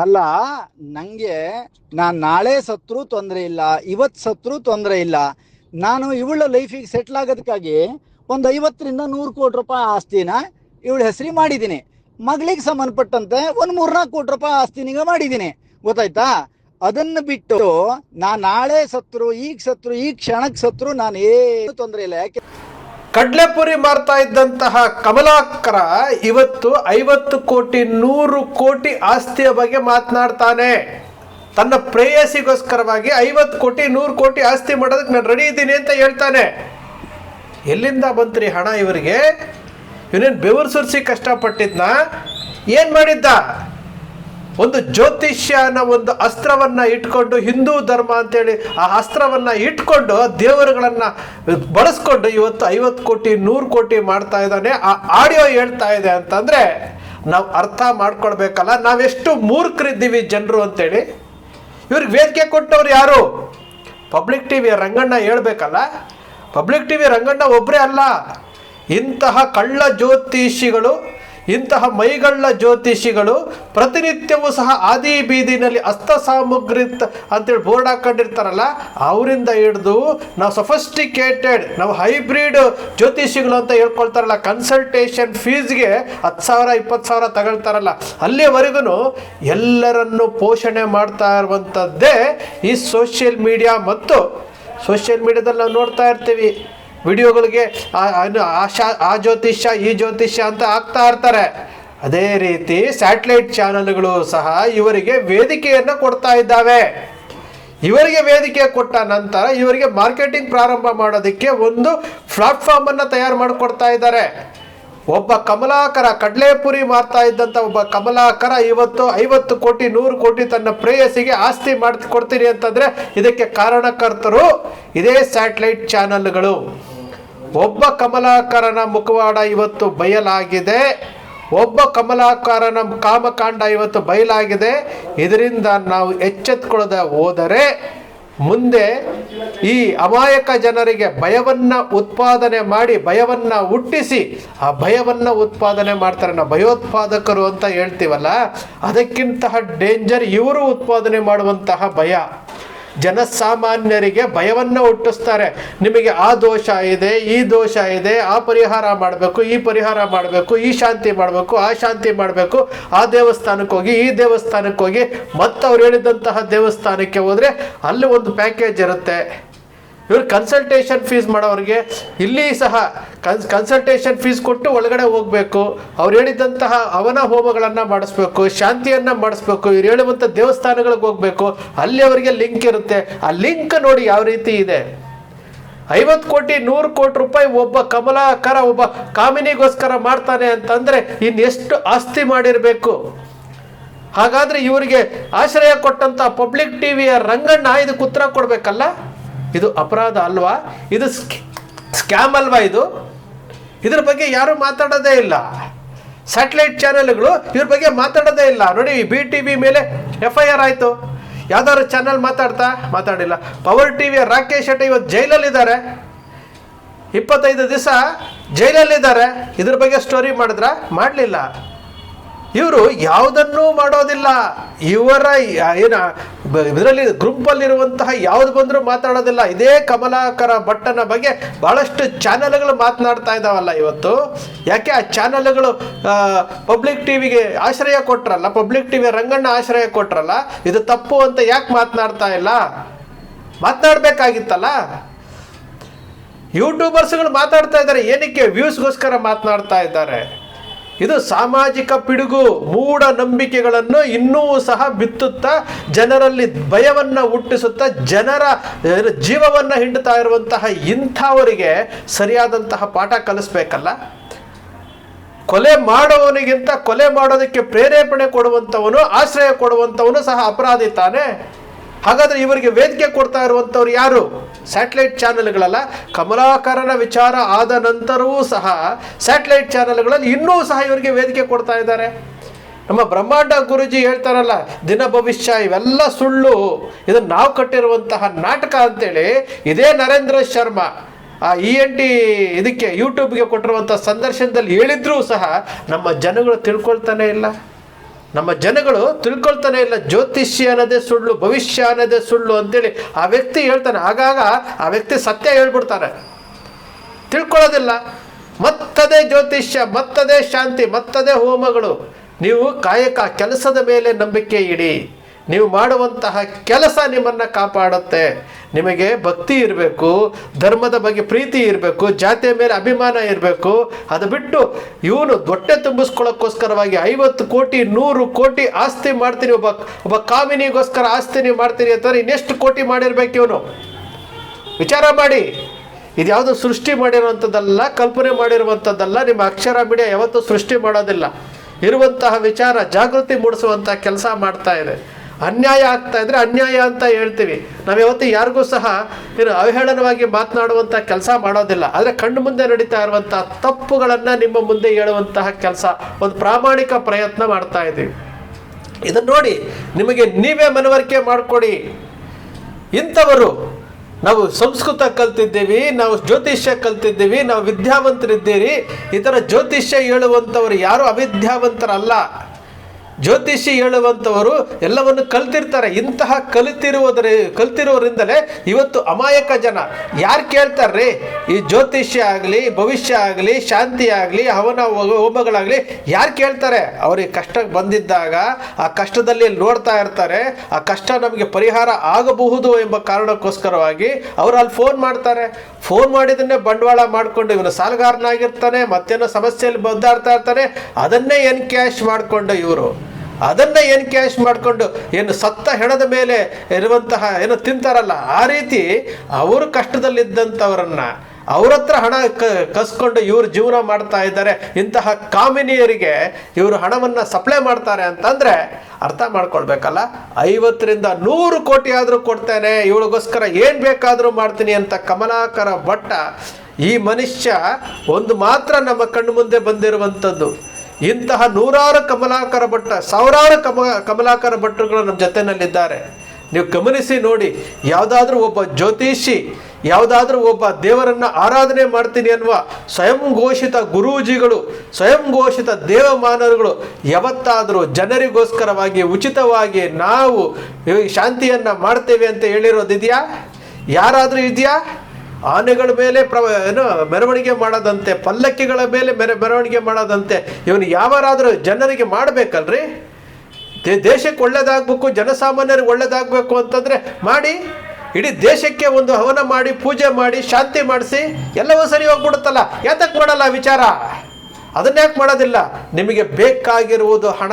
ಅಲ್ಲ, ನಂಗೆ ನಾನ್ ನಾಳೆ ಸತ್ರು ತೊಂದರೆ ಇಲ್ಲ, ಇವತ್ ಸತ್ರು ತೊಂದರೆ ಇಲ್ಲ. ನಾನು ಇವಳ ಲೈಫಿಗೆ ಸೆಟ್ಲ್ ಆಗೋದಕ್ಕಾಗಿ ಒಂದು ಐವತ್ತರಿಂದ ನೂರು ಕೋಟಿ ರೂಪಾಯಿ ಆಸ್ತಿನ ಇವಳ ಹೆಸರಿ ಮಾಡಿದ್ದೀನಿ. ಮಗಳಿಗೆ ಸಂಬಂಧಪಟ್ಟಂತೆ ಒಂದ್ ಮೂರ್ನಾಲ್ಕು ಕೋಟಿ ರೂಪಾಯಿ ಆಸ್ತಿನಿಗ ಮಾಡಿದ್ದೀನಿ. ಗೊತ್ತಾಯ್ತಾ? ಅದನ್ನ ಬಿಟ್ಟು ನಾ ನಾಳೆ ಸತ್ರು, ಈಗ ಸತ್ರು, ಈ ಕ್ಷಣಕ್ ಸತ್ರು ನಾನು ಏನು ತೊಂದರೆ ಇಲ್ಲ. ಯಾಕೆ ಕಡ್ಲೆಪುರಿ ಮಾರ್ತಾ ಇದ್ದಂತಹ ಕಮಲಾಕರ ಇವತ್ತು ಐವತ್ತು ಕೋಟಿ, ನೂರು ಕೋಟಿ ಆಸ್ತಿಯ ಬಗ್ಗೆ ಮಾತನಾಡ್ತಾನೆ. ತನ್ನ ಪ್ರೇಯಸಿಗೋಸ್ಕರವಾಗಿ ಐವತ್ತು ಕೋಟಿ, ನೂರು ಕೋಟಿ ಆಸ್ತಿ ಮಾಡೋದಕ್ಕೆ ನಾನು ರೆಡಿ ಇದ್ದೀನಿ ಅಂತ ಹೇಳ್ತಾನೆ. ಎಲ್ಲಿಂದ ಬಂತ್ರಿ ಹಣ ಇವರಿಗೆ? ಇವನೇನು ಬೆವರು ಸುರಿಸಿ ಕಷ್ಟಪಟ್ಟಿದ್ನ? ಏನು ಮಾಡಿದ್ದ? ಒಂದು ಜ್ಯೋತಿಷ್ಯನ ಒಂದು ಅಸ್ತ್ರವನ್ನ ಇಟ್ಕೊಂಡು ಹಿಂದೂ ಧರ್ಮ ಅಂತೇಳಿ ಆ ಅಸ್ತ್ರವನ್ನ ಇಟ್ಕೊಂಡು ದೇವರುಗಳನ್ನ ಬಳಸ್ಕೊಂಡು ಇವತ್ತು ಐವತ್ತು ಕೋಟಿ, ನೂರು ಕೋಟಿ ಮಾಡ್ತಾ ಇದ್ದಾನೆ. ಆ ಆಡಿಯೋ ಹೇಳ್ತಾ ಇದೆ ಅಂತಂದ್ರೆ ನಾವು ಅರ್ಥ ಮಾಡ್ಕೊಳ್ಬೇಕಲ್ಲ. ನಾವೆಷ್ಟು ಮೂರ್ಖರಿದ್ದೀವಿ ಜನರು ಅಂತೇಳಿ. ಇವ್ರಿಗೆ ವೇದಿಕೆ ಕೊಟ್ಟವ್ರು ಯಾರು? ಪಬ್ಲಿಕ್ ಟಿ ವಿ ರಂಗಣ್ಣ ಹೇಳ್ಬೇಕಲ್ಲ. ಪಬ್ಲಿಕ್ ಟಿ ವಿ ರಂಗಣ್ಣ ಒಬ್ಬರೇ ಅಲ್ಲ. ಇಂತಹ ಕಳ್ಳ ಜ್ಯೋತಿಷಿಗಳು ಇಂತಹ ಮೈಗಳ್ಳ ಜ್ಯೋತಿಷಿಗಳು ಪ್ರತಿನಿತ್ಯವೂ ಸಹ ಆದಿ ಬೀದಿನಲ್ಲಿ ಹಸ್ತ ಸಾಮಗ್ರಿ ಅಂತೇಳಿ ಬೋರ್ಡ್ ಹಾಕೊಂಡಿರ್ತಾರಲ್ಲ, ಅವರಿಂದ ಹಿಡಿದು ನಾವು ಸೊಫಿಸ್ಟಿಕೇಟೆಡ್, ನಾವು ಹೈಬ್ರಿಡ್ ಜ್ಯೋತಿಷಿಗಳು ಅಂತ ಹೇಳ್ಕೊಳ್ತಾರಲ್ಲ, ಕನ್ಸಲ್ಟೇಷನ್ ಫೀಸ್ಗೆ ಹತ್ತು ಸಾವಿರ, ಇಪ್ಪತ್ತು ಸಾವಿರ ತಗೊಳ್ತಾರಲ್ಲ ಅಲ್ಲಿವರೆಗೂ ಎಲ್ಲರನ್ನು ಪೋಷಣೆ ಮಾಡ್ತಾ ಇರುವಂಥದ್ದೇ ಈ ಸೋಷಿಯಲ್ ಮೀಡಿಯಾ ಮತ್ತು ಸೋಷಿಯಲ್ ಮೀಡಿಯಾದಲ್ಲಿ ನಾವು ನೋಡ್ತಾ ಇರ್ತೀವಿ. ವಿಡಿಯೋಗಳಿಗೆ ಆ- ಜ್ಯೋತಿಷ್ಯ, ಈ ಜ್ಯೋತಿಷ್ಯ ಅಂತ ಆಗ್ತಾ ಇರ್ತಾರೆ. ಅದೇ ರೀತಿ ಸ್ಯಾಟಲೈಟ್ ಚಾನಲ್ಗಳು ಸಹ ಇವರಿಗೆ ವೇದಿಕೆಯನ್ನು ಕೊಡ್ತಾ ಇದ್ದಾವೆ. ಇವರಿಗೆ ವೇದಿಕೆ ಕೊಟ್ಟ ನಂತರ ಇವರಿಗೆ ಮಾರ್ಕೆಟಿಂಗ್ ಪ್ರಾರಂಭ ಮಾಡೋದಕ್ಕೆ ಒಂದು ಪ್ಲಾಟ್ಫಾರ್ಮ್ ಅನ್ನ ತಯಾರು ಮಾಡಿಕೊಡ್ತಾ ಇದ್ದಾರೆ. ಒಬ್ಬ ಕಮಲಾಕರ ಕಡಲೆಪುರಿ ಮಾರ್ತಾ ಇದ್ದಂಥ ಒಬ್ಬ ಕಮಲಾಕರ ಇವತ್ತು ಐವತ್ತು ಕೋಟಿ, ನೂರು ಕೋಟಿ ತನ್ನ ಪ್ರೇಯಸಿಗೆ ಆಸ್ತಿ ಮಾಡಿ ಕೊಡ್ತೀನಿ ಅಂತಂದ್ರೆ ಇದಕ್ಕೆ ಕಾರಣಕರ್ತರು ಇದೇ ಸ್ಯಾಟಲೈಟ್ ಚಾನಲ್ಗಳು. ಒಬ್ಬ ಕಮಲಾಕರನ ಮುಖವಾಡ ಇವತ್ತು ಬಯಲಾಗಿದೆ. ಒಬ್ಬ ಕಮಲಾಕಾರನ ಕಾಮಕಾಂಡ ಇವತ್ತು ಬಯಲಾಗಿದೆ. ಇದರಿಂದ ನಾವು ಎಚ್ಚೆತ್ಕೊಳ್ಳದೆ ಹೋದರೆ ಮುಂದೆ ಈ ಅಮಾಯಕ ಜನರಿಗೆ ಭಯವನ್ನು ಉತ್ಪಾದನೆ ಮಾಡಿ, ಭಯವನ್ನು ಹುಟ್ಟಿಸಿ, ಆ ಭಯವನ್ನು ಉತ್ಪಾದನೆ ಮಾಡ್ತಾರೆ ನಾವು ಭಯೋತ್ಪಾದಕರು ಅಂತ ಹೇಳ್ತೀವಲ್ಲ, ಅದಕ್ಕಿಂತಹ ಡೇಂಜರ್ ಇವರು ಉತ್ಪಾದನೆ ಮಾಡುವಂತಹ ಭಯ. ಜನಸಾಮಾನ್ಯರಿಗೆ ಭಯವನ್ನು ಹುಟ್ಟಿಸ್ತಾರೆ. ನಿಮಗೆ ಆ ದೋಷ ಇದೆ, ಈ ದೋಷ ಇದೆ, ಆ ಪರಿಹಾರ ಮಾಡಬೇಕು, ಈ ಪರಿಹಾರ ಮಾಡಬೇಕು, ಈ ಶಾಂತಿ ಮಾಡಬೇಕು, ಆ ಶಾಂತಿ ಮಾಡಬೇಕು. ಆ ದೇವಸ್ಥಾನಕ್ಕೆ ಹೋಗಿ, ಈ ದೇವಸ್ಥಾನಕ್ಕೆ ಹೋಗಿ ಮತ್ತೆ ಅವ್ರು ಹೇಳಿದಂತಹ ದೇವಸ್ಥಾನಕ್ಕೆ ಹೋದ್ರೆ ಅಲ್ಲಿ ಒಂದು ಪ್ಯಾಕೇಜ್ ಇರುತ್ತೆ. ಇವ್ರು ಕನ್ಸಲ್ಟೇಷನ್ ಫೀಸ್ ಮಾಡೋರಿಗೆ ಇಲ್ಲಿ ಸಹ ಕನ್ಸ್ ಕನ್ಸಲ್ಟೇಷನ್ ಫೀಸ್ ಕೊಟ್ಟು ಒಳಗಡೆ ಹೋಗಬೇಕು. ಅವ್ರು ಹೇಳಿದಂತಹ ಅವನ ಹೋಮಗಳನ್ನು ಮಾಡಿಸ್ಬೇಕು, ಶಾಂತಿಯನ್ನು ಮಾಡಿಸ್ಬೇಕು, ಇವ್ರು ಹೇಳುವಂಥ ದೇವಸ್ಥಾನಗಳಿಗೆ ಹೋಗಬೇಕು. ಅಲ್ಲಿ ಅವರಿಗೆ ಲಿಂಕ್ ಇರುತ್ತೆ. ಆ ಲಿಂಕ್ ನೋಡಿ ಯಾವ ರೀತಿ ಇದೆ. ಐವತ್ತು ಕೋಟಿ, ನೂರು ಕೋಟಿ ರೂಪಾಯಿ ಒಬ್ಬ ಕಮಲಾಕರ, ಒಬ್ಬ ಕಾಮಿನಿಗೋಸ್ಕರ ಮಾಡ್ತಾನೆ ಅಂತಂದ್ರೆ ಇನ್ನೆಷ್ಟು ಆಸ್ತಿ ಮಾಡಿರಬೇಕು? ಹಾಗಾದ್ರೆ ಇವರಿಗೆ ಆಶ್ರಯ ಕೊಟ್ಟಂತ ಪಬ್ಲಿಕ್ ಟಿವಿಯ ರಂಗಣ್ಣ ಇದಕ್ಕೆ ಉತ್ತರ ಕೊಡಬೇಕಲ್ಲ? ಇದು ಅಪರಾಧ ಅಲ್ವಾ? ಇದು ಸ್ಕ್ಯಾಮ್ ಅಲ್ವಾ ಇದು? ಇದ್ರ ಬಗ್ಗೆ ಯಾರು ಮಾತಾಡೋದೇ ಇಲ್ಲ. ಸ್ಯಾಟಲೈಟ್ ಚಾನೆಲ್ಗಳು ಇವ್ರ ಬಗ್ಗೆ ಮಾತಾಡೋದೇ ಇಲ್ಲ. ನೋಡಿ ಬಿ ಟಿ ವಿ ಮೇಲೆ ಎಫ್ ಐ ಆರ್ ಆಯಿತು. ಯಾವ್ದಾದ್ರು ಚಾನಲ್ ಮಾತಾಡ್ತಾ? ಮಾತಾಡಿಲ್ಲ. ಪವರ್ ಟಿ ವಿಯ ರಾಕೇಶ್ ಶೆಟ್ಟಿ ಇವತ್ತು ಜೈಲಲ್ಲಿದ್ದಾರೆ. ಇಪ್ಪತ್ತೈದು ದಿವಸ ಜೈಲಲ್ಲಿದ್ದಾರೆ. ಇದ್ರ ಬಗ್ಗೆ ಸ್ಟೋರಿ ಮಾಡಿದ್ರ? ಮಾಡಲಿಲ್ಲ. ಇವರು ಯಾವುದನ್ನೂ ಮಾಡೋದಿಲ್ಲ. ಇವರ ಏನ ಇದರಲ್ಲಿ ಗ್ರೂಪಲ್ಲಿರುವಂತಹ ಯಾವ್ದು ಬಂದರೂ ಮಾತಾಡೋದಿಲ್ಲ. ಇದೇ ಕಮಲಾಕರ ಭಟ್ಟನ ಬಗ್ಗೆ ಬಹಳಷ್ಟು ಚಾನೆಲ್ಗಳು ಮಾತನಾಡ್ತಾ ಇದ್ದಾವಲ್ಲ ಇವತ್ತು. ಯಾಕೆ ಆ ಚಾನೆಲ್ಗಳು ಪಬ್ಲಿಕ್ ಟಿವಿಗೆ ಆಶ್ರಯ ಕೊಟ್ರಲ್ಲ, ಪಬ್ಲಿಕ್ ಟಿವಿ ರಂಗಣ್ಣ ಆಶ್ರಯ ಕೊಟ್ರಲ್ಲ, ಇದು ತಪ್ಪು ಅಂತ ಯಾಕೆ ಮಾತನಾಡ್ತಾ ಇಲ್ಲ? ಮಾತನಾಡ್ಬೇಕಾಗಿತ್ತಲ್ಲ? ಯೂಟ್ಯೂಬರ್ಸ್ಗಳು ಮಾತಾಡ್ತಾ ಇದ್ದಾರೆ, ಏನಕ್ಕೆ ವ್ಯೂಸ್ಗೋಸ್ಕರ ಮಾತನಾಡ್ತಾ ಇದ್ದಾರೆ? ಇದು ಸಾಮಾಜಿಕ ಪಿಡುಗು, ಮೂಢ ನಂಬಿಕೆಗಳನ್ನು ಇನ್ನೂ ಸಹ ಬಿತ್ತುತ್ತಾ, ಜನರಲ್ಲಿ ಭಯವನ್ನು ಹುಟ್ಟಿಸುತ್ತಾ, ಜನರ ಜೀವವನ್ನು ಹಿಂಡುತ್ತಾ ಇರುವಂತಹ ಇಂಥವರಿಗೆ ಸರಿಯಾದಂತಹ ಪಾಠ ಕಲಿಸ್ಬೇಕಲ್ಲ? ಕೊಲೆ ಮಾಡುವವನಿಗಿಂತ ಕೊಲೆ ಮಾಡೋದಕ್ಕೆ ಪ್ರೇರೇಪಣೆ ಕೊಡುವಂಥವನು, ಆಶ್ರಯ ಕೊಡುವಂಥವನು ಸಹ ಅಪರಾಧಿ ತಾನೆ? ಹಾಗಾದರೆ ಇವರಿಗೆ ವೇದಿಕೆ ಕೊಡ್ತಾ ಇರುವಂಥವ್ರು ಯಾರು? ಸ್ಯಾಟಲೈಟ್ ಚಾನೆಲ್ಗಳಲ್ಲ ಕಮಲಾಕರನ ವಿಚಾರ ಆದ ನಂತರವೂ ಸಹ ಸ್ಯಾಟಲೈಟ್ ಚಾನೆಲ್ಗಳಲ್ಲಿ ಇನ್ನೂ ಸಹ ಇವರಿಗೆ ವೇದಿಕೆ ಕೊಡ್ತಾ ಇದ್ದಾರೆ. ನಮ್ಮ ಬ್ರಹ್ಮಾಂಡ ಗುರುಜಿ ಹೇಳ್ತಾರಲ್ಲ, ದಿನ ಭವಿಷ್ಯ ಇವೆಲ್ಲ ಸುಳ್ಳು ಇದನ್ನು ನಾವು ಕಟ್ಟಿರುವಂತಹ ನಾಟಕ ಅಂತೇಳಿ ಇದೇ ನರೇಂದ್ರ ಶರ್ಮಾ, ಆ ಇ ಎನ್ ಟಿ ಇದಕ್ಕೆ ಯೂಟ್ಯೂಬ್ಗೆ ಕೊಟ್ಟಿರುವಂಥ ಸಂದರ್ಶನದಲ್ಲಿ ಹೇಳಿದ್ರೂ ಸಹ ನಮ್ಮ ಜನಗಳು ತಿಳ್ಕೊಳ್ತಾನೆ ಇಲ್ಲ. ನಮ್ಮ ಜನಗಳು ತಿಳ್ಕೊಳ್ತಾನೆ ಇಲ್ಲ, ಜ್ಯೋತಿಷ್ಯ ಅನ್ನೋದೇ ಸುಳ್ಳು, ಭವಿಷ್ಯ ಅನ್ನೋದೇ ಸುಳ್ಳು ಅಂತೇಳಿ ಆ ವ್ಯಕ್ತಿ ಹೇಳ್ತಾನೆ. ಆಗಾಗ ಆ ವ್ಯಕ್ತಿ ಸತ್ಯ ಹೇಳ್ಬಿಡ್ತಾರೆ ತಿಳ್ಕೊಳ್ಳೋದಿಲ್ಲ. ಮತ್ತದೇ ಜ್ಯೋತಿಷ್ಯ, ಮತ್ತದೇ ಶಾಂತಿ, ಮತ್ತದೇ ಹೋಮಗಳು. ನೀವು ಕಾಯಕ, ಕೆಲಸದ ಮೇಲೆ ನಂಬಿಕೆ ಇಡಿ. ನೀವು ಮಾಡುವಂತಹ ಕೆಲಸ ನಿಮ್ಮನ್ನು ಕಾಪಾಡುತ್ತೆ. ನಿಮಗೆ ಭಕ್ತಿ ಇರಬೇಕು, ಧರ್ಮದ ಬಗ್ಗೆ ಪ್ರೀತಿ ಇರಬೇಕು, ಜಾತಿಯ ಮೇಲೆ ಅಭಿಮಾನ ಇರಬೇಕು. ಅದು ಬಿಟ್ಟು ಇವನು ದೊಟ್ಟೆ ತುಂಬಿಸ್ಕೊಳ್ಳೋಕ್ಕೋಸ್ಕರವಾಗಿ ಐವತ್ತು ಕೋಟಿ, ನೂರು ಕೋಟಿ ಆಸ್ತಿ ಮಾಡ್ತೀನಿ, ಒಬ್ಬ ಒಬ್ಬ ಕಾಮಿನಿಗೋಸ್ಕರ ಆಸ್ತಿ ನೀವು ಮಾಡ್ತೀನಿ ಅಂತಂದ್ರೆ ಇನ್ನೆಷ್ಟು ಕೋಟಿ ಮಾಡಿರ್ಬೇಕು ಇವನು? ವಿಚಾರ ಮಾಡಿ. ಇದ್ಯಾವುದು ಸೃಷ್ಟಿ ಮಾಡಿರುವಂಥದ್ದಲ್ಲ, ಕಲ್ಪನೆ ಮಾಡಿರುವಂಥದ್ದಲ್ಲ, ನಿಮ್ಮ ಅಕ್ಷರ ಮೀಡಿಯಾ ಯಾವತ್ತೂ ಸೃಷ್ಟಿ ಮಾಡೋದಿಲ್ಲ. ಇರುವಂತಹ ವಿಚಾರ ಜಾಗೃತಿ ಮೂಡಿಸುವಂಥ ಕೆಲಸ ಮಾಡ್ತಾ ಇದೆ. ಅನ್ಯಾಯ ಆಗ್ತಾ ಇದ್ರೆ ಅನ್ಯಾಯ ಅಂತ ಹೇಳ್ತೀವಿ. ನಾವು ಯಾವತ್ತೂ ಯಾರಿಗೂ ಸಹ ಏನು ಅವಹೇಳನವಾಗಿ ಮಾತನಾಡುವಂಥ ಕೆಲಸ ಮಾಡೋದಿಲ್ಲ. ಆದರೆ ಕಣ್ಣು ಮುಂದೆ ನಡೀತಾ ಇರುವಂತಹ ತಪ್ಪುಗಳನ್ನು ನಿಮ್ಮ ಮುಂದೆ ಹೇಳುವಂತಹ ಕೆಲಸ ಒಂದು ಪ್ರಾಮಾಣಿಕ ಪ್ರಯತ್ನ ಮಾಡ್ತಾ ಇದ್ದೀವಿ. ಇದನ್ನು ನೋಡಿ ನಿಮಗೆ ನೀವೇ ಮನವರಿಕೆ ಮಾಡಿಕೊಡಿ. ಇಂಥವರು ನಾವು ಸಂಸ್ಕೃತ ಕಲ್ತಿದ್ದೀವಿ, ನಾವು ಜ್ಯೋತಿಷ್ಯ ಕಲ್ತಿದ್ದೀವಿ, ನಾವು ವಿದ್ಯಾವಂತರಿದ್ದೀರಿ. ಈ ಥರ ಜ್ಯೋತಿಷ್ಯ ಹೇಳುವಂಥವ್ರು ಯಾರು ಅವಿದ್ಯಾವಂತರಲ್ಲ. ಜ್ಯೋತಿಷಿ ಹೇಳುವಂಥವರು ಎಲ್ಲವನ್ನು ಕಲ್ತಿರ್ತಾರೆ. ಇಂತಹ ಕಲಿತಿರುವುದರ ಕಲ್ತಿರೋದ್ರಿಂದಲೇ ಇವತ್ತು ಅಮಾಯಕ ಜನ. ಯಾರು ಕೇಳ್ತಾರ್ರಿ? ಈ ಜ್ಯೋತಿಷ್ಯ ಆಗಲಿ, ಭವಿಷ್ಯ ಆಗಲಿ, ಶಾಂತಿ ಆಗಲಿ, ಹವನ ಹೋಮ- ಹೋಮಗಳಾಗಲಿ, ಯಾರು ಕೇಳ್ತಾರೆ? ಅವ್ರಿಗೆ ಕಷ್ಟ ಬಂದಿದ್ದಾಗ, ಆ ಕಷ್ಟದಲ್ಲಿ ನೋಡ್ತಾ ಇರ್ತಾರೆ. ಆ ಕಷ್ಟ ನಮಗೆ ಪರಿಹಾರ ಆಗಬಹುದು ಎಂಬ ಕಾರಣಕ್ಕೋಸ್ಕರವಾಗಿ ಅವರು ಅಲ್ಲಿ ಫೋನ್ ಮಾಡ್ತಾರೆ. ಫೋನ್ ಮಾಡಿದನ್ನೇ ಬಂಡವಾಳ ಮಾಡಿಕೊಂಡು ಇವನು ಸಾಲಗಾರನಾಗಿರ್ತಾನೆ, ಮತ್ತೇನೋ ಸಮಸ್ಯೆಯಲ್ಲಿ ಬದ್ದಾಡ್ತಾ ಇರ್ತಾನೆ. ಅದನ್ನೇ ಎನ್ ಕ್ಯಾಶ್ ಮಾಡಿಕೊಂಡು ಇವರು. ಅದನ್ನ ಏನು ಕ್ಯಾಶ್ ಮಾಡಿಕೊಂಡು, ಏನು ಸತ್ತ ಹೆಣದ ಮೇಲೆ ಇರುವಂತಹ, ಏನು ತಿಂತಾರಲ್ಲ, ಆ ರೀತಿ ಅವರು ಕಷ್ಟದಲ್ಲಿದ್ದಂಥವ್ರನ್ನ ಅವ್ರ ಹತ್ರ ಹಣ ಕಸ್ಕೊಂಡು ಇವರು ಜೀವನ ಮಾಡ್ತಾ ಇದ್ದಾರೆ. ಇಂತಹ ಕಾಮಿನಿಯರಿಗೆ ಇವರು ಹಣವನ್ನು ಸಪ್ಲೈ ಮಾಡ್ತಾರೆ ಅಂತಂದರೆ ಅರ್ಥ ಮಾಡ್ಕೊಳ್ಬೇಕಲ್ಲ, ಐವತ್ತರಿಂದ ನೂರು ಕೋಟಿ ಆದರೂ ಕೊಡ್ತೇನೆ, ಇವಳಿಗೋಸ್ಕರ ಏನು ಬೇಕಾದರೂ ಮಾಡ್ತೀನಿ ಅಂತ ಕಮಲಾಕರ ಭಟ್ಟ ಈ ಮನುಷ್ಯ ಒಂದು ಮಾತ್ರ ನಮ್ಮ ಕಣ್ಣು ಮುಂದೆ ಬಂದಿರುವಂಥದ್ದು. ಇಂತಹ ನೂರಾರು ಕಮಲಾಕರ ಭಟ್ಟ, ಸಾವಿರಾರು ಕಮ, ಕಮಲಾಕರ ಭಟ್ಟರುಗಳು ನಮ್ಮ ಜೊತೆನಲ್ಲಿದ್ದಾರೆ. ನೀವು ಗಮನಿಸಿ ನೋಡಿ, ಯಾವುದಾದ್ರೂ ಒಬ್ಬ ಜ್ಯೋತಿಷಿ, ಯಾವುದಾದ್ರೂ ಒಬ್ಬ ದೇವರನ್ನ ಆರಾಧನೆ ಮಾಡ್ತೀನಿ ಅನ್ನುವ ಸ್ವಯಂ ಘೋಷಿತ ಗುರೂಜಿಗಳು, ಸ್ವಯಂ ಘೋಷಿತ ದೇವಮಾನರುಗಳು ಯಾವತ್ತಾದರೂ ಜನರಿಗೋಸ್ಕರವಾಗಿ, ಉಚಿತವಾಗಿ ನಾವು ಶಾಂತಿಯನ್ನು ಶಾಂತಿಯನ್ನ ಮಾಡ್ತೇವೆ ಅಂತ ಹೇಳಿರೋದಿದೆಯಾ? ಯಾರಾದರೂ ಇದೆಯಾ? ಆನೆಗಳ ಮೇಲೆ ಪ್ರ, ಏನು, ಮೆರವಣಿಗೆ ಮಾಡದಂತೆ, ಪಲ್ಲಕ್ಕಿಗಳ ಮೇಲೆ ಮೆರ, ಮೆರವಣಿಗೆ ಮಾಡದಂತೆ, ಇವನು ಯಾವಾರಾದರೂ ಜನರಿಗೆ ಮಾಡಬೇಕಲ್ರಿ? ದೇಶಕ್ಕೆ ಒಳ್ಳೇದಾಗಬೇಕು, ಜನಸಾಮಾನ್ಯರಿಗೆ ಒಳ್ಳೇದಾಗಬೇಕು ಅಂತಂದರೆ ಮಾಡಿ, ಇಡೀ ದೇಶಕ್ಕೆ ಒಂದು ಹವನ ಮಾಡಿ, ಪೂಜೆ ಮಾಡಿ, ಶಾಂತಿ ಮಾಡಿಸಿ, ಎಲ್ಲವೂ ಸರಿ ಹೋಗ್ಬಿಡುತ್ತಲ್ಲ? ಯಾತಕ್ಕೆ ಮಾಡಲ್ಲ ವಿಚಾರ? ಅದನ್ನ ಯಾಕೆ ಮಾಡೋದಿಲ್ಲ. ನಿಮಗೆ ಬೇಕಾಗಿರುವುದು ಹಣ.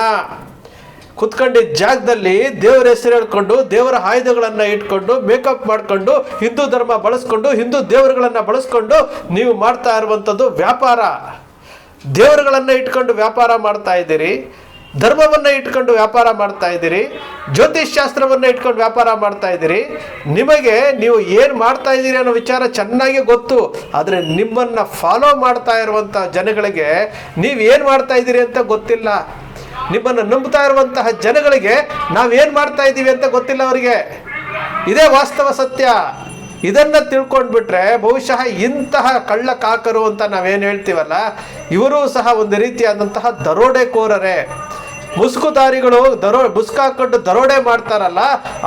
ಕುತ್ಕೊಂಡಿದ್ದ ಜಾಗದಲ್ಲಿ ದೇವರ ಹೆಸರು ಹೇಳ್ಕೊಂಡು, ದೇವರ ಆಯುಧಗಳನ್ನು ಇಟ್ಕೊಂಡು ಮೇಕಪ್ ಮಾಡಿಕೊಂಡು, ಹಿಂದೂ ಧರ್ಮ ಬಳಸ್ಕೊಂಡು, ಹಿಂದೂ ದೇವರುಗಳನ್ನು ಬಳಸ್ಕೊಂಡು ನೀವು ಮಾಡ್ತಾ ಇರುವಂಥದ್ದು ವ್ಯಾಪಾರ. ದೇವರುಗಳನ್ನು ಇಟ್ಕೊಂಡು ವ್ಯಾಪಾರ ಮಾಡ್ತಾ ಇದ್ದೀರಿ, ಧರ್ಮವನ್ನು ಇಟ್ಕೊಂಡು ವ್ಯಾಪಾರ ಮಾಡ್ತಾ ಇದ್ದೀರಿ, ಜ್ಯೋತಿಷ್ ಶಾಸ್ತ್ರವನ್ನು ಇಟ್ಕೊಂಡು ವ್ಯಾಪಾರ ಮಾಡ್ತಾ ಇದ್ದೀರಿ. ನಿಮಗೆ ನೀವು ಏನು ಮಾಡ್ತಾ ಇದ್ದೀರಿ ಅನ್ನೋ ವಿಚಾರ ಚೆನ್ನಾಗಿ ಗೊತ್ತು, ಆದರೆ ನಿಮ್ಮನ್ನು ಫಾಲೋ ಮಾಡ್ತಾ ಇರುವಂಥ ಜನಗಳಿಗೆ ನೀವು ಏನು ಮಾಡ್ತಾ ಇದ್ದೀರಿ ಅಂತ ಗೊತ್ತಿಲ್ಲ. ನಿಮ್ಮನ್ನು ನಂಬ್ತಾ ಇರುವಂತಹ ಜನಗಳಿಗೆ ನಾವೇನು ಮಾಡ್ತಾ ಇದ್ದೀವಿ ಅಂತ ಗೊತ್ತಿಲ್ಲ ಅವರಿಗೆ. ಇದೇ ವಾಸ್ತವ ಸತ್ಯ. ಇದನ್ನ ತಿಳ್ಕೊಂಡ್ಬಿಟ್ರೆ ಬಹುಶಃ ಇಂತಹ ಕಳ್ಳ ಕಾಕರು ಅಂತ ನಾವೇನು ಹೇಳ್ತೀವಲ್ಲ, ಇವರು ಸಹ ಒಂದು ರೀತಿಯಾದಂತಹ ದರೋಡೆಕೋರರೇ. ಮುಸ್ಕುದಾರಿಗಳು ದರೋ, ಮುಸ್ಕು ಹಾಕೊಂಡು ದರೋಡೆ ಮಾಡ್ತಾರಲ್ಲ,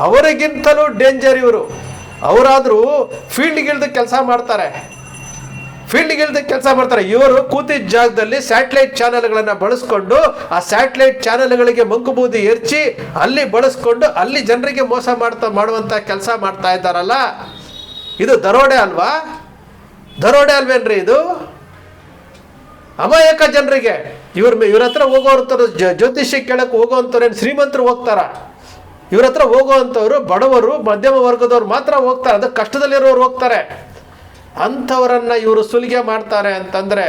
ಅವರಿಗಿಂತಲೂ ಡೇಂಜರ್ ಇವರು. ಅವರಾದರೂ ಫೀಲ್ಡ್ಗಿಳ್ದು ಕೆಲಸ ಮಾಡ್ತಾರೆ. ಫೀಲ್ಡ್ಗೆ ಇಲ್ದ ಕೆಲಸ ಮಾಡ್ತಾರೆ. ಇವರು ಕೂತಿದ್ದ ಜಾಗದಲ್ಲಿ ಸ್ಯಾಟಲೈಟ್ ಚಾನೆಲ್ಗಳನ್ನು ಬಳಸ್ಕೊಂಡು ಆ ಸ್ಯಾಟಲೈಟ್ ಚಾನೆಲ್ಗಳಿಗೆ ಮಂಕುಬೂದಿ ಎರಚಿ ಅಲ್ಲಿ ಬಳಸ್ಕೊಂಡು ಅಲ್ಲಿ ಜನರಿಗೆ ಮೋಸ ಮಾಡ್ತಾ ಮಾಡುವಂಥ ಕೆಲಸ ಮಾಡ್ತಾ ಇದ್ದಾರಲ್ಲ? ಇದು ದರೋಡೆ ಅಲ್ವಾ? ದರೋಡೆ ಅಲ್ವೇನ್ರಿ ಇದು? ಅಮಾಯಕ ಜನರಿಗೆ. ಇವ್ರ ಇವ್ರ ಹತ್ರ ಹೋಗೋರ್ತಾರೆ ಜ್ಯೋತಿಷ್ಯ ಕೇಳಕ್ಕೆ ಹೋಗೋವಂಥವ್ರೇನು ಶ್ರೀಮಂತರು ಹೋಗ್ತಾರ? ಇವ್ರ ಹತ್ರ ಹೋಗೋವಂಥವ್ರು ಬಡವರು, ಮಧ್ಯಮ ವರ್ಗದವ್ರು ಮಾತ್ರ ಹೋಗ್ತಾರೆ. ಅದಕ್ಕೆ ಕಷ್ಟದಲ್ಲಿರೋರು ಹೋಗ್ತಾರೆ. ಅಂಥವರನ್ನ ಇವರು ಸುಲಿಗೆ ಮಾಡ್ತಾರೆ ಅಂತಂದ್ರೆ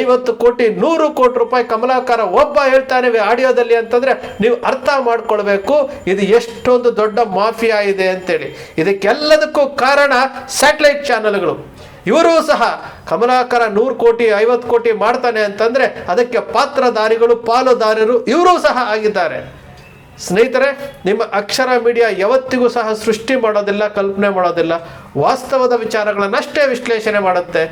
ಐವತ್ತು ಕೋಟಿ, ನೂರು ಕೋಟಿ ರೂಪಾಯಿ ಕಮಲಾಕಾರ ಒಬ್ಬ ಹೇಳ್ತಾನೆ ಆಡಿಯೋದಲ್ಲಿ ಅಂತಂದ್ರೆ ನೀವು ಅರ್ಥ ಮಾಡ್ಕೊಳ್ಬೇಕು, ಇದು ಎಷ್ಟೊಂದು ದೊಡ್ಡ ಮಾಫಿಯಾ ಇದೆ ಅಂತೇಳಿ. ಇದಕ್ಕೆಲ್ಲದಕ್ಕೂ ಕಾರಣ ಸ್ಯಾಟಲೈಟ್ ಚಾನೆಲ್ಗಳು. ಇವರು ಸಹ ಕಮಲಾಕರ ನೂರು ಕೋಟಿ, ಐವತ್ತು ಕೋಟಿ ಮಾಡ್ತಾನೆ ಅಂತಂದ್ರೆ ಅದಕ್ಕೆ ಪಾತ್ರಧಾರಿಗಳು, ಪಾಲುದಾರರು ಇವರು ಸಹ ಆಗಿದ್ದಾರೆ. ಸ್ನೇಹಿತರೆ, ನಿಮ್ಮ ಅಕ್ಷರ ಮೀಡಿಯಾ ಯಾವತ್ತಿಗೂ ಸಹ ಸೃಷ್ಟಿ ಮಾಡೋದಿಲ್ಲ, ಕಲ್ಪನೆ ಮಾಡೋದಿಲ್ಲ. ವಾಸ್ತವದ ವಿಚಾರಗಳನ್ನಷ್ಟೇ ವಿಶ್ಲೇಷಣೆ ಮಾಡುತ್ತೆ.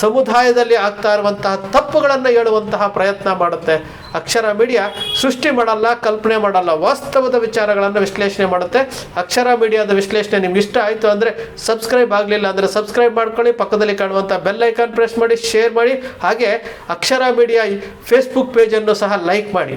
ಸಮುದಾಯದಲ್ಲಿ ಆಗ್ತಾ ಇರುವಂತಹ ತಪ್ಪುಗಳನ್ನು ಹೇಳುವಂತಹ ಪ್ರಯತ್ನ ಮಾಡುತ್ತೆ. ಅಕ್ಷರ ಮೀಡಿಯಾ ಸೃಷ್ಟಿ ಮಾಡಲ್ಲ, ಕಲ್ಪನೆ ಮಾಡಲ್ಲ, ವಾಸ್ತವದ ವಿಚಾರಗಳನ್ನು ವಿಶ್ಲೇಷಣೆ ಮಾಡುತ್ತೆ. ಅಕ್ಷರ ಮೀಡಿಯಾದ ವಿಶ್ಲೇಷಣೆ ನಿಮ್ಗೆ ಇಷ್ಟ ಆಯಿತು ಅಂದರೆ ಸಬ್ಸ್ಕ್ರೈಬ್ ಆಗಲಿಲ್ಲ ಅಂದರೆ ಸಬ್ಸ್ಕ್ರೈಬ್ ಮಾಡ್ಕೊಳ್ಳಿ, ಪಕ್ಕದಲ್ಲಿ ಕಾಣುವಂಥ ಬೆಲ್ ಐಕಾನ್ ಪ್ರೆಸ್ ಮಾಡಿ, ಶೇರ್ ಮಾಡಿ, ಹಾಗೆ ಅಕ್ಷರ ಮೀಡಿಯಾ ಫೇಸ್ಬುಕ್ ಪೇಜನ್ನು ಸಹ ಲೈಕ್ ಮಾಡಿ.